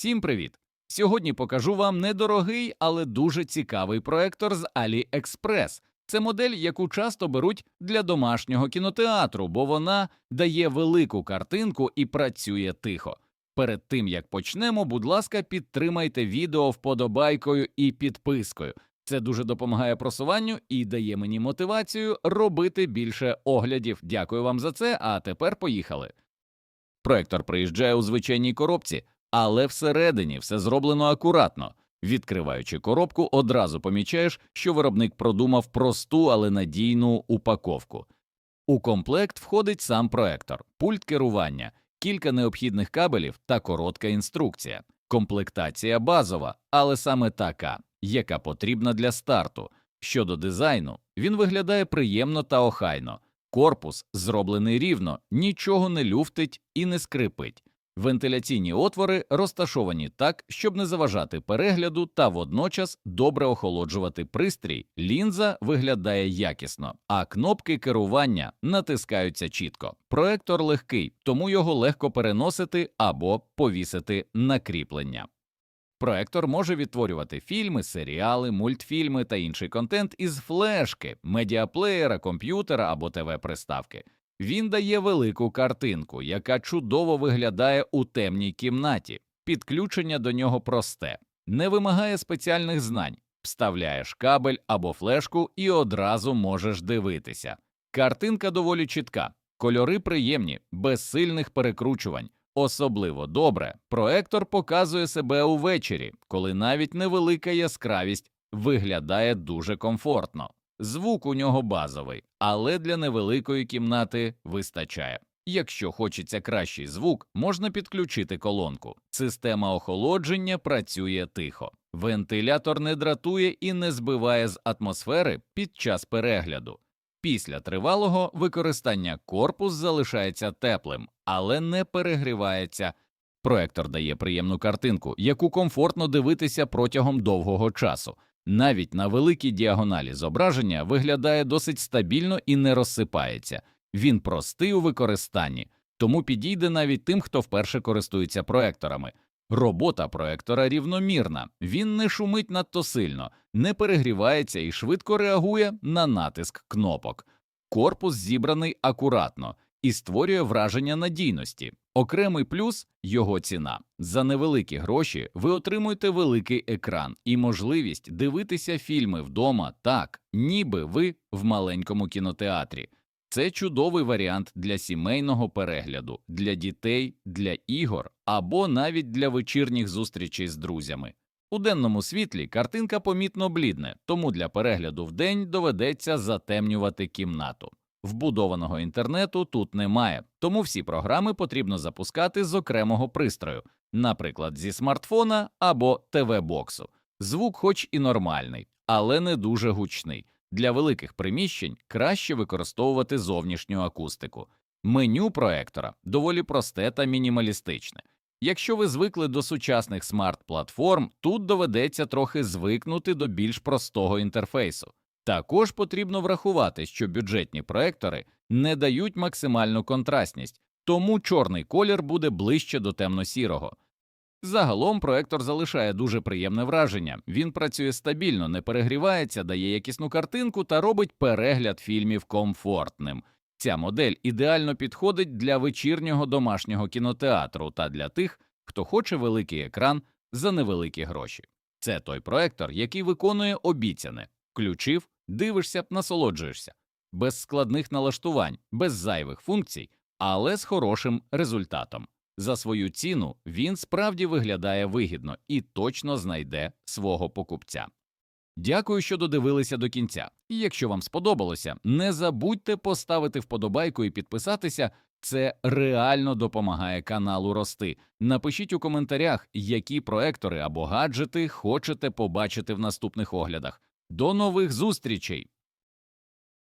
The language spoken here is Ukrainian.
Всім привіт! Сьогодні покажу вам недорогий, але дуже цікавий проектор з AliExpress. Це модель, яку часто беруть для домашнього кінотеатру, бо вона дає велику картинку і працює тихо. Перед тим як почнемо, будь ласка, підтримайте відео вподобайкою і підпискою. Це дуже допомагає просуванню і дає мені мотивацію робити більше оглядів. Дякую вам за це. А тепер поїхали. Проектор приїжджає у звичайній коробці, але всередині все зроблено акуратно. Відкриваючи коробку, одразу помічаєш, що виробник продумав просту, але надійну упаковку. У комплект входить сам проектор, пульт керування, кілька необхідних кабелів та коротка інструкція. Комплектація базова, але саме така, яка потрібна для старту. Щодо дизайну, він виглядає приємно та охайно. Корпус зроблений рівно, нічого не люфтить і не скрипить. Вентиляційні отвори розташовані так, щоб не заважати перегляду та водночас добре охолоджувати пристрій. Лінза виглядає якісно, а кнопки керування натискаються чітко. Проектор легкий, тому його легко переносити або повісити на кріплення. Проектор може відтворювати фільми, серіали, мультфільми та інший контент із флешки, медіаплеєра, комп'ютера або ТВ-приставки. Він дає велику картинку, яка чудово виглядає у темній кімнаті. Підключення до нього просте, не вимагає спеціальних знань. Вставляєш кабель або флешку і одразу можеш дивитися. Картинка доволі чітка, кольори приємні, без сильних перекручувань. Особливо добре проектор показує себе увечері, коли навіть невелика яскравість виглядає дуже комфортно. Звук у нього базовий, але для невеликої кімнати вистачає. Якщо хочеться кращий звук, можна підключити колонку. Система охолодження працює тихо. Вентилятор не дратує і не збиває з атмосфери під час перегляду. Після тривалого використання корпус залишається теплим, але не перегрівається. Проектор дає приємну картинку, яку комфортно дивитися протягом довгого часу. Навіть на великій діагоналі зображення виглядає досить стабільно і не розсипається. Він простий у використанні, тому підійде навіть тим, хто вперше користується проекторами. Робота проектора рівномірна, він не шумить надто сильно, не перегрівається і швидко реагує на натиск кнопок. Корпус зібраний акуратно і створює враження надійності. Окремий плюс його ціна. За невеликі гроші ви отримуєте великий екран і можливість дивитися фільми вдома так, ніби ви в маленькому кінотеатрі. Це чудовий варіант для сімейного перегляду, для дітей, для ігор або навіть для вечірніх зустрічей з друзями. У денному світлі картинка помітно блідне, тому для перегляду вдень доведеться затемнювати кімнату. Вбудованого інтернету тут немає, тому всі програми потрібно запускати з окремого пристрою, наприклад, зі смартфона або ТВ-боксу. Звук, хоч і нормальний, але не дуже гучний. Для великих приміщень краще використовувати зовнішню акустику. Меню проектора доволі просте та мінімалістичне. Якщо ви звикли до сучасних смарт-платформ, тут доведеться трохи звикнути до більш простого інтерфейсу. Також потрібно врахувати, що бюджетні проектори не дають максимальну контрастність, тому чорний колір буде ближче до темно-сірого. Загалом проектор залишає дуже приємне враження. Він працює стабільно, не перегрівається, дає якісну картинку та робить перегляд фільмів комфортним. Ця модель ідеально підходить для вечірнього домашнього кінотеатру та для тих, хто хоче великий екран за невеликі гроші. Це той проектор, який виконує обіцяне включив, дивишся, насолоджуєшся, без складних налаштувань, без зайвих функцій, але з хорошим результатом. За свою ціну він справді виглядає вигідно і точно знайде свого покупця. Дякую, що додивилися до кінця. І якщо вам сподобалося, не забудьте поставити вподобайку і підписатися. Це реально допомагає каналу рости. Напишіть у коментарях, які проектори або гаджети хочете побачити в наступних оглядах. До нових зустрічей!